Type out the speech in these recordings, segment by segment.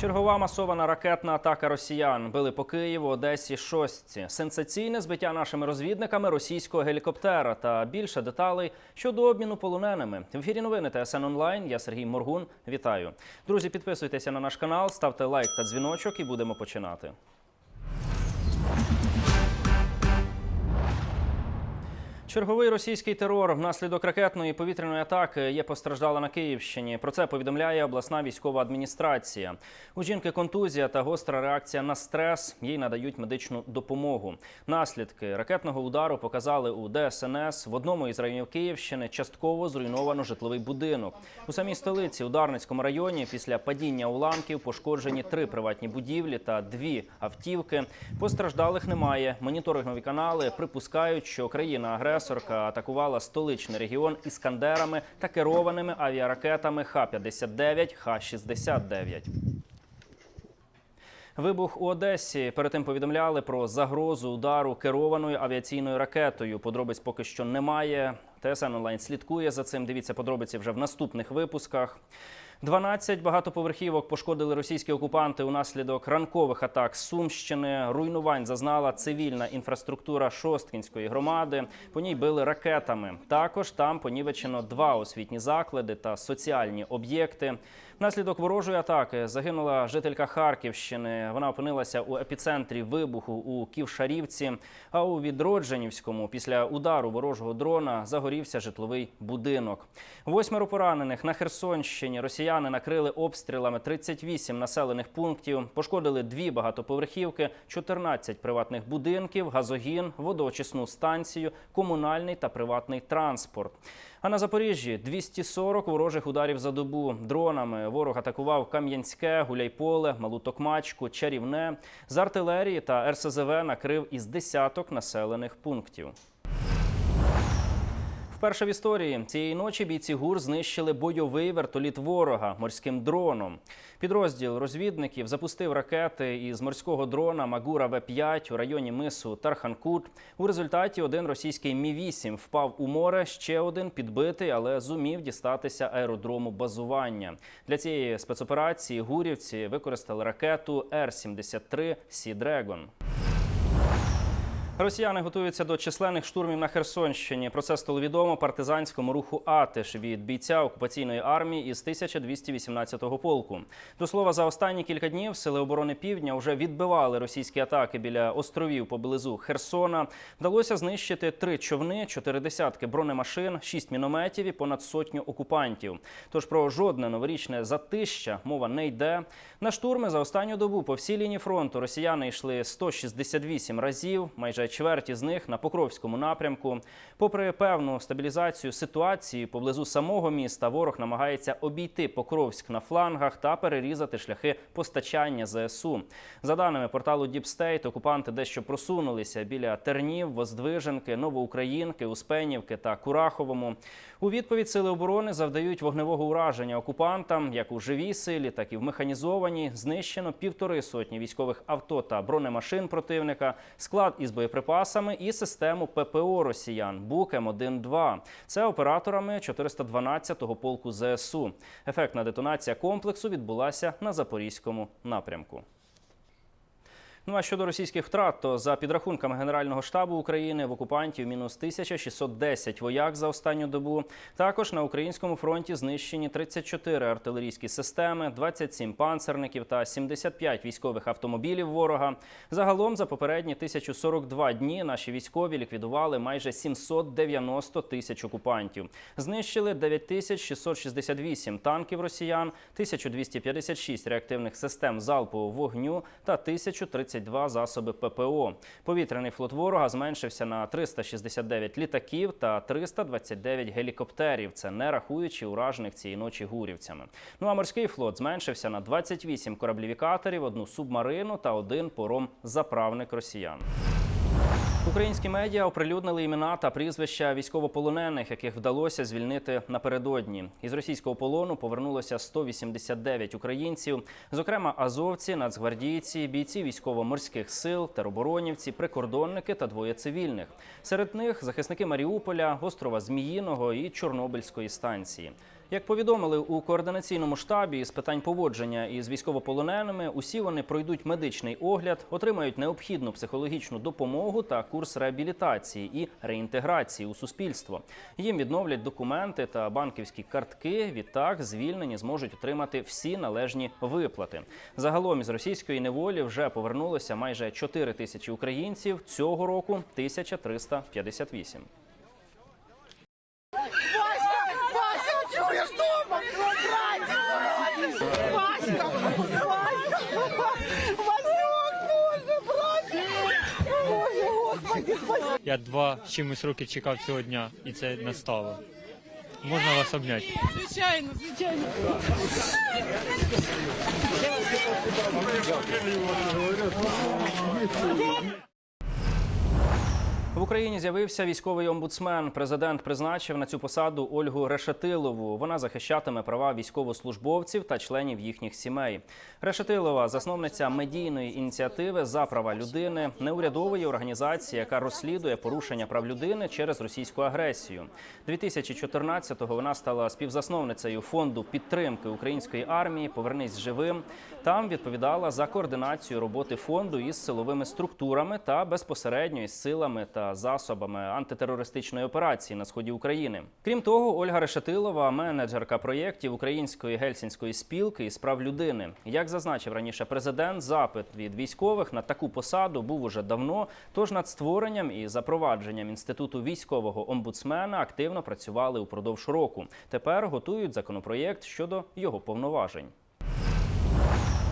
Чергова масована ракетна атака росіян били по Києву, Одесі, Шостці. Сенсаційне збиття нашими розвідниками російського гелікоптера та більше деталей щодо обміну полоненими. В ефірі новини ТСН онлайн. Я Сергій Моргун. Вітаю, друзі. Підписуйтеся на наш канал, ставте лайк та дзвіночок, і будемо починати. Черговий російський терор внаслідок ракетної повітряної атаки є постраждала на Київщині. Про це повідомляє обласна військова адміністрація. У жінки контузія та гостра реакція на стрес. Їй надають медичну допомогу. Наслідки ракетного удару показали у ДСНС. В одному із районів Київщини частково зруйновано житловий будинок. У самій столиці у Дарницькому районі після падіння уламків пошкоджені три приватні будівлі та дві автівки. Постраждалих немає. Моніторингові канали припускають, що країна-агресорка атакувала столичний регіон іскандерами та керованими авіаракетами Х-59, Х-69. Вибух у Одесі. Перед тим повідомляли про загрозу удару керованою авіаційною ракетою. Подробиць поки що немає. ТСН онлайн слідкує за цим. Дивіться подробиці вже в наступних випусках. 12 багатоповерхівок пошкодили російські окупанти унаслідок ранкових атак Сумщини. Руйнувань зазнала цивільна інфраструктура Шосткінської громади. По ній били ракетами. Також там понівечено два освітні заклади та соціальні об'єкти. Внаслідок ворожої атаки загинула жителька Харківщини. Вона опинилася у епіцентрі вибуху у Ківшарівці. А у Відродженівському після удару ворожого дрона загорівся житловий будинок. Восьмеро поранених на Херсонщині. Росіяни накрили обстрілами 38 населених пунктів, пошкодили дві багатоповерхівки, 14 приватних будинків, газогін, водоочисну станцію, комунальний та приватний транспорт. А на Запоріжжі 240 ворожих ударів за добу дронами. Ворог атакував Кам'янське, Гуляйполе, Малу Токмачку, Чарівне. З артилерії та РСЗВ накрив із десяток населених пунктів. Вперше в історії цієї ночі бійці ГУР знищили бойовий вертоліт ворога морським дроном. Підрозділ розвідників запустив ракети із морського дрона Магура В-5 у районі мису Тарханкут. У результаті один російський Мі-8 впав у море, ще один підбитий, але зумів дістатися аеродрому базування. Для цієї спецоперації гурівці використали ракету Р-73 Сі Дрегон. Росіяни готуються до численних штурмів на Херсонщині. Про це стало відомо партизанському руху Атиш від бійця окупаційної армії із 1218-го полку. До слова, за останні кілька днів сили оборони Півдня вже відбивали російські атаки біля островів поблизу Херсона. Вдалося знищити три човни, чотири десятки бронемашин, шість мінометів і понад сотню окупантів. Тож про жодне новорічне затища мова не йде. На штурми за останню добу по всій лінії фронту росіяни йшли 168 разів, майже чверть із них на Покровському напрямку. Попри певну стабілізацію ситуації поблизу самого міста, ворог намагається обійти Покровськ на флангах та перерізати шляхи постачання ЗСУ. За даними порталу Діпстейт, окупанти дещо просунулися біля Тернів, Воздвиженки, Новоукраїнки, Успенівки та Кураховому. У відповідь сили оборони завдають вогневого ураження окупантам, як у живій силі, так і в механізованій. Знищено півтори сотні військових авто та бронемашин противника, склад із боєприпасами і систему ППО росіян Бук М1-2. Це операторами 412-го полку ЗСУ. Ефектна детонація комплексу відбулася на запорізькому напрямку. Ну а щодо російських втрат, то за підрахунками Генерального штабу України в окупантів мінус 1610 вояк за останню добу. Також на українському фронті знищені 34 артилерійські системи, 27 панцерників та 75 військових автомобілів ворога. Загалом за попередні 1042 дні наші військові ліквідували майже 790 тисяч окупантів. Знищили 9668 танків росіян, 1256 реактивних систем залпового вогню та 1030 22 засоби ППО. Повітряний флот ворога зменшився на 369 літаків та 329 гелікоптерів. Це не рахуючи уражених цієї ночі гурівцями. Ну а морський флот зменшився на 28 кораблів-катерів, одну субмарину та один пором-заправник росіян. Українські медіа оприлюднили імена та прізвища військовополонених, яких вдалося звільнити напередодні. Із російського полону повернулося 189 українців, зокрема азовці, нацгвардійці, бійці військово-морських сил, тероборонівці, прикордонники та двоє цивільних. Серед них захисники Маріуполя, острова Зміїного і Чорнобильської станції. Як повідомили у координаційному штабі з питань поводження із військовополоненими, усі вони пройдуть медичний огляд, отримають необхідну психологічну допомогу та курс реабілітації і реінтеграції у суспільство. Їм відновлять документи та банківські картки. Відтак звільнені зможуть отримати всі належні виплати. Загалом із російської неволі вже повернулося майже 4 тисячі українців. Цього року 1358. Я два чимось роки чекав цього дня, і це настало. Можна вас обняти? Звичайно, звичайно. В Україні з'явився військовий омбудсмен. Президент призначив на цю посаду Ольгу Решетилову. Вона захищатиме права військовослужбовців та членів їхніх сімей. Решетилова засновниця медійної ініціативи за права людини, неурядової організації, яка розслідує порушення прав людини через російську агресію. 2014-го вона стала співзасновницею фонду підтримки української армії Повернись живим. Там відповідала за координацію роботи фонду із силовими структурами та безпосередньо із силами та засобами антитерористичної операції на сході України. Крім того, Ольга Решетилова, менеджерка проєктів Української гельсінської спілки із прав людини. Як зазначив раніше президент, запит від військових на таку посаду був уже давно. Тож над створенням і запровадженням інституту військового омбудсмена активно працювали упродовж року. Тепер готують законопроєкт щодо його повноважень.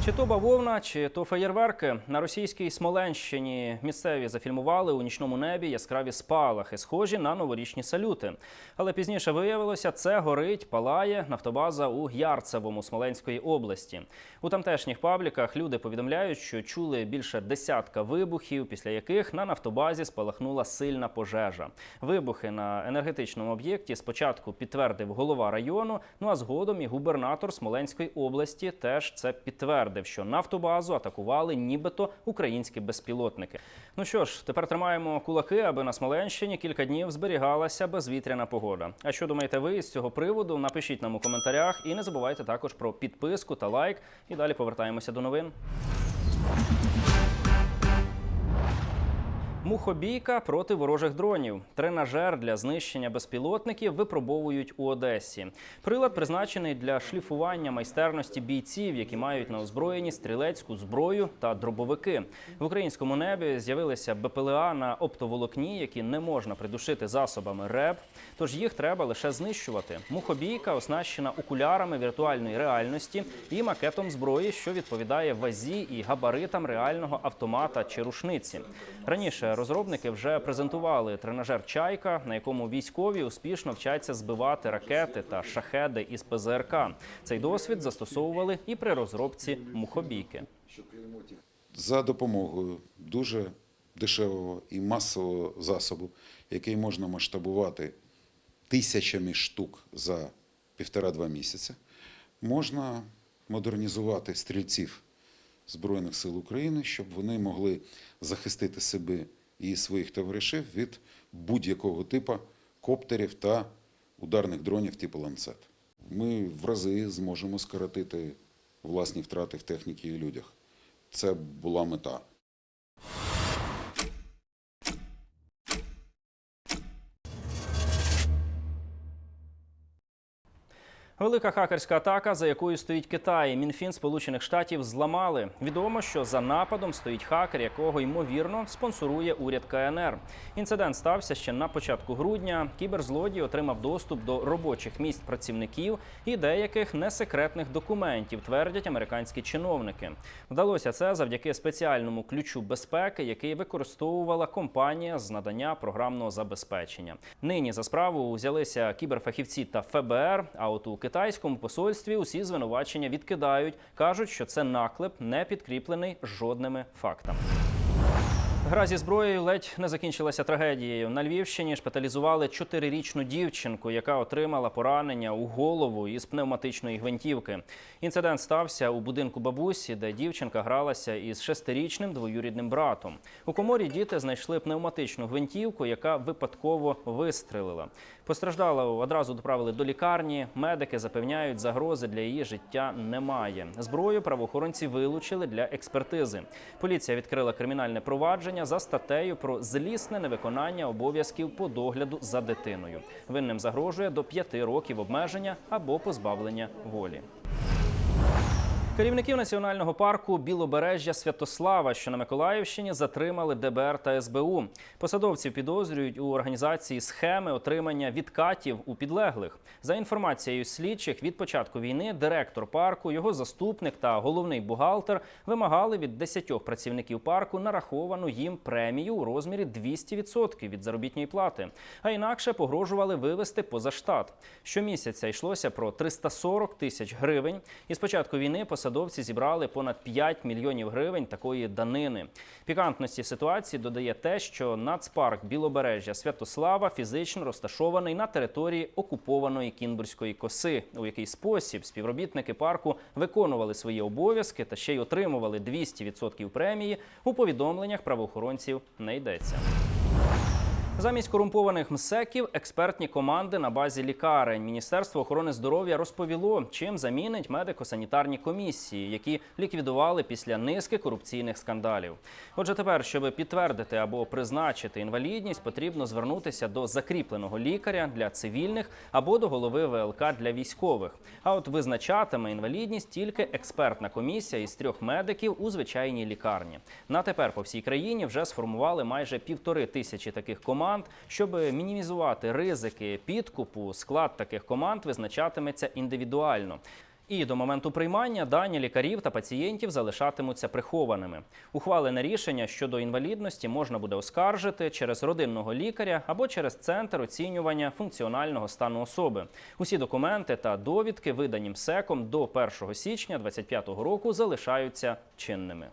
Чи то бавовна, чи то феєрверки на російській Смоленщині місцеві зафільмували у нічному небі яскраві спалахи, схожі на новорічні салюти. Але пізніше виявилося, це горить, палає нафтобаза у Ярцевому Смоленської області. У тамтешніх пабліках люди повідомляють, що чули більше десятка вибухів, після яких на нафтобазі спалахнула сильна пожежа. Вибухи на енергетичному об'єкті спочатку підтвердив голова району. Ну а згодом і губернатор Смоленської області теж це підтвердив, що нафтобазу атакували нібито українські безпілотники. Ну що ж, тепер тримаємо кулаки, аби на Смоленщині кілька днів зберігалася безвітряна погода. А що думаєте ви з цього приводу? Напишіть нам у коментарях і не забувайте також про підписку та лайк. І далі повертаємося до новин. Мухобійка проти ворожих дронів. Тренажер для знищення безпілотників випробовують у Одесі. Прилад призначений для шліфування майстерності бійців, які мають на озброєнні стрілецьку зброю та дробовики. В українському небі з'явилися БПЛА на оптоволокні, які не можна придушити засобами РЕБ. Тож їх треба лише знищувати. Мухобійка оснащена окулярами віртуальної реальності і макетом зброї, що відповідає вазі і габаритам реального автомата чи рушниці. Раніше розробники вже презентували тренажер Чайка, на якому військові успішно вчаться збивати ракети та шахеди із ПЗРК. Цей досвід застосовували і при розробці мухобійки. за допомогою дуже дешевого і масового засобу, який можна масштабувати тисячами штук за півтора-два місяці, можна модернізувати стрільців Збройних сил України, щоб вони могли захистити себе і своїх товаришів від будь-якого типу коптерів та ударних дронів типу ланцет. Ми в рази зможемо скоротити власні втрати в техніці і людях. Це була мета. Велика хакерська атака, за якою стоїть Китай. Мінфін Сполучених Штатів зламали. Відомо, що за нападом стоїть хакер, якого ймовірно спонсорує уряд КНР. Інцидент стався ще на початку грудня. Кіберзлодій отримав доступ до робочих місць працівників і деяких несекретних документів, твердять американські чиновники. Вдалося це завдяки спеціальному ключу безпеки, який використовувала компанія з надання програмного забезпечення. Нині за справу взялися кіберфахівці та ФБР. А от у китайському посольстві усі звинувачення відкидають, кажуть, що це наклеп не підкріплений жодними фактами. Гра зі зброєю ледь не закінчилася трагедією. На Львівщині шпиталізували чотирирічну дівчинку, яка отримала поранення у голову із пневматичної гвинтівки. Інцидент стався у будинку бабусі, де дівчинка гралася із шестирічним двоюрідним братом. У коморі діти знайшли пневматичну гвинтівку, яка випадково вистрелила. Постраждалу одразу доправили до лікарні. Медики запевняють, загрози для її життя немає. Зброю правоохоронці вилучили для експертизи. Поліція відкрила кримінальне провадження за статтею про злісне невиконання обов'язків по догляду за дитиною. Винним загрожує до п'яти років обмеження або позбавлення волі. Керівників національного парку Білобережжя Святослава, що на Миколаївщині, затримали ДБР та СБУ. Посадовців підозрюють у організації схеми отримання відкатів у підлеглих. За інформацією слідчих, від початку війни директор парку, його заступник та головний бухгалтер вимагали від 10 працівників парку нараховану їм премію у розмірі 200% від заробітної плати, а інакше погрожували вивести поза штат. Щомісяця йшлося про 340 тисяч гривень. І з початку війни посадовці зібрали понад 5 мільйонів гривень такої данини. Пікантності ситуації додає те, що нацпарк Білобережжя Святослава фізично розташований на території окупованої Кінбурзької коси, у який спосіб співробітники парку виконували свої обов'язки та ще й отримували 200% премії. У повідомленнях правоохоронців не йдеться. Замість корумпованих МСЕКів експертні команди на базі лікарень. Міністерство охорони здоров'я розповіло, чим замінить медико-санітарні комісії, які ліквідували після низки корупційних скандалів. Отже, тепер, щоб підтвердити або призначити інвалідність, потрібно звернутися до закріпленого лікаря для цивільних або до голови ВЛК для військових. А от визначатиме інвалідність тільки експертна комісія із трьох медиків у звичайній лікарні. На тепер по всій країні вже сформували майже півтори тисячі таких команд. Щоб мінімізувати ризики підкупу, склад таких команд визначатиметься індивідуально. І до моменту приймання дані лікарів та пацієнтів залишатимуться прихованими. Ухвалене рішення щодо інвалідності можна буде оскаржити через родинного лікаря або через центр оцінювання функціонального стану особи. Усі документи та довідки, видані МСЕКом до 1 січня 2025 року, залишаються чинними.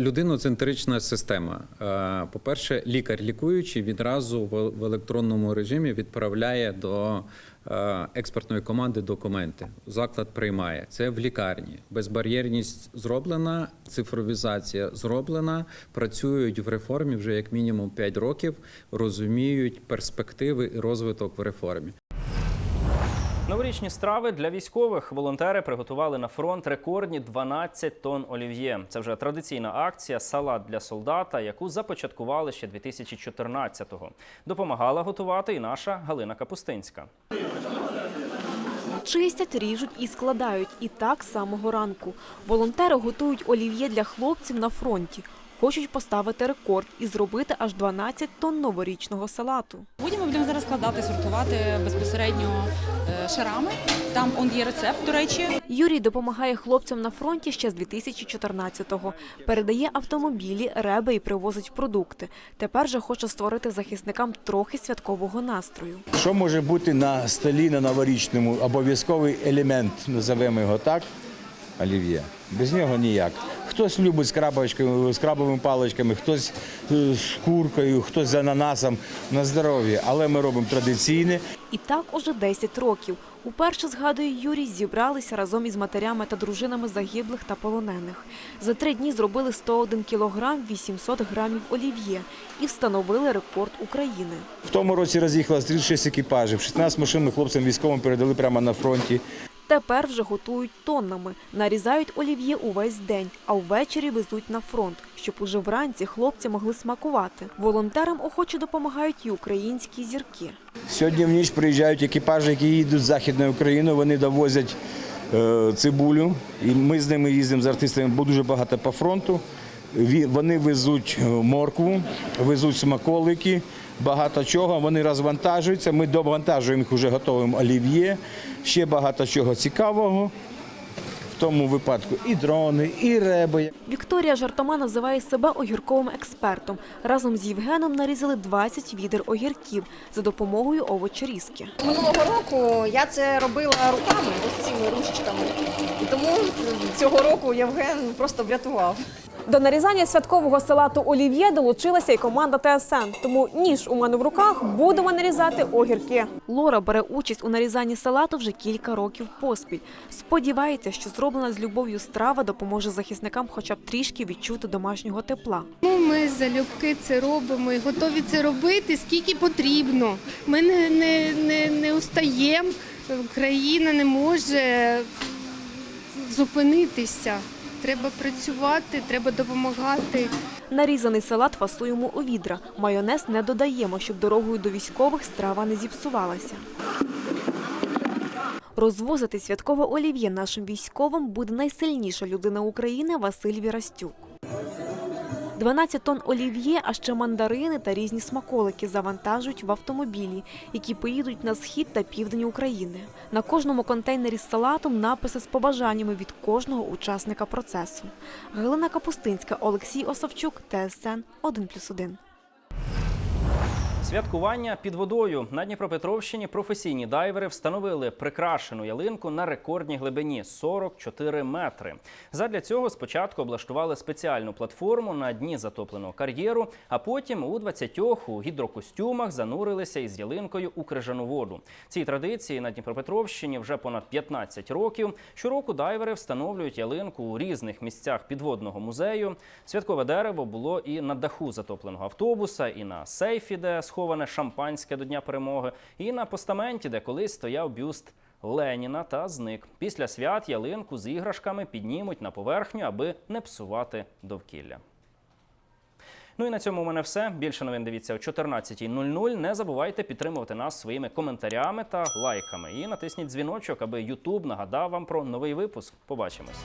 Людиноцентрична система. Е, По-перше, лікар лікуючий відразу в електронному режимі відправляє до е, експертної команди документи. Заклад приймає це в лікарні. Безбар'єрність зроблена, цифровізація зроблена. Працюють в реформі вже як мінімум 5 років, розуміють перспективи і розвиток в реформі. Новорічні страви для військових волонтери приготували на фронт рекордні 12 тонн олів'є. Це вже традиційна акція Салат для солдата, яку започаткували ще 2014-го. Допомагала готувати і наша Галина Капустинська. Чистять, ріжуть і складають. І так з самого ранку. Волонтери готують олів'є для хлопців на фронті. Хочуть поставити рекорд і зробити аж 12 тонн новорічного салату. Ми будемо зараз складати, сортувати безпосередньо е, шарами. Там он є рецепт, до речі. Юрій допомагає хлопцям на фронті ще з 2014-го. Передає автомобілі, реби і привозить продукти. Тепер же хоче створити захисникам трохи святкового настрою. Що може бути на столі на новорічному? Обов'язковий елемент, називаємо його так, олів'є. Без нього ніяк. Хтось любить з крабочками, з крабовими паличками, хтось е, з куркою, хтось з ананасом на здоров'я. Але ми робимо традиційне. І так уже 10 років. Уперше, згадує Юрій, зібралися разом із матерями та дружинами загиблих та полонених. За три дні зробили 101 кілограм 800 грамів олів'є і встановили рекорд України. В тому році роз'їхалося 36 екіпажів, 16 машин ми хлопцям військовим передали прямо на фронті. Тепер вже готують тоннами, нарізають олів'є увесь день, а ввечері везуть на фронт, щоб уже вранці хлопці могли смакувати. Волонтерам охоче допомагають і українські зірки. Сьогодні в ніч приїжджають екіпажі, які їдуть з Західної України, вони довозять е, цибулю, і ми з ними їздимо з артистами, бо дуже багато по фронту. Вони везуть е, моркву, везуть смаколики, багато чого. Вони розвантажуються. Ми довантажуємо їх уже готовим олів'є, ще багато чого цікавого. В тому випадку і дрони, і реби. Вікторія жартома називає себе огірковим експертом. Разом з Євгеном нарізали 20 відер огірків за допомогою овочерізки. Минулого року я це робила руками, ось цими ручками. І тому цього року Євген просто врятував. До нарізання святкового салату олів'є долучилася і команда ТСН. Тому ніж у мене в руках будемо нарізати огірки. Лора бере участь у нарізанні салату вже кілька років поспіль. Сподівається, що зроблена з любов'ю страва допоможе захисникам хоча б трішки відчути домашнього тепла. Ну, ми залюбки це робимо і готові це робити скільки потрібно. Ми не, не, не, не устаємо, країна не може зупинитися. Треба працювати, треба допомагати. Нарізаний салат фасуємо у відра. Майонез не додаємо, щоб дорогою до військових страва не зіпсувалася. Розвозити святкове олів'є нашим військовим буде найсильніша людина України Василь Вірастюк. 12 тонн олів'є, а ще мандарини та різні смаколики завантажують в автомобілі, які поїдуть на схід та південь України. На кожному контейнері з салатом написи з побажаннями від кожного учасника процесу. Галина Капустинська, Олексій Осавчук, ТСН 1+,1. Святкування під водою на Дніпропетровщині професійні дайвери встановили прикрашену ялинку на рекордній глибині 44 метри. Задля цього спочатку облаштували спеціальну платформу на дні затопленого кар'єру, а потім у 20 у гідрокостюмах занурилися із ялинкою у крижану воду. Цій традиції на Дніпропетровщині вже понад 15 років. Щороку дайвери встановлюють ялинку у різних місцях підводного музею. Святкове дерево було і на даху затопленого автобуса, і на сейфі, де сховане шампанське до Дня перемоги, і на постаменті, де колись стояв бюст Леніна та зник. Після свят ялинку з іграшками піднімуть на поверхню, аби не псувати довкілля. Ну і на цьому у мене все. Більше новин дивіться о 14.00. Не забувайте підтримувати нас своїми коментарями та лайками. І натисніть дзвіночок, аби YouTube нагадав вам про новий випуск. Побачимось.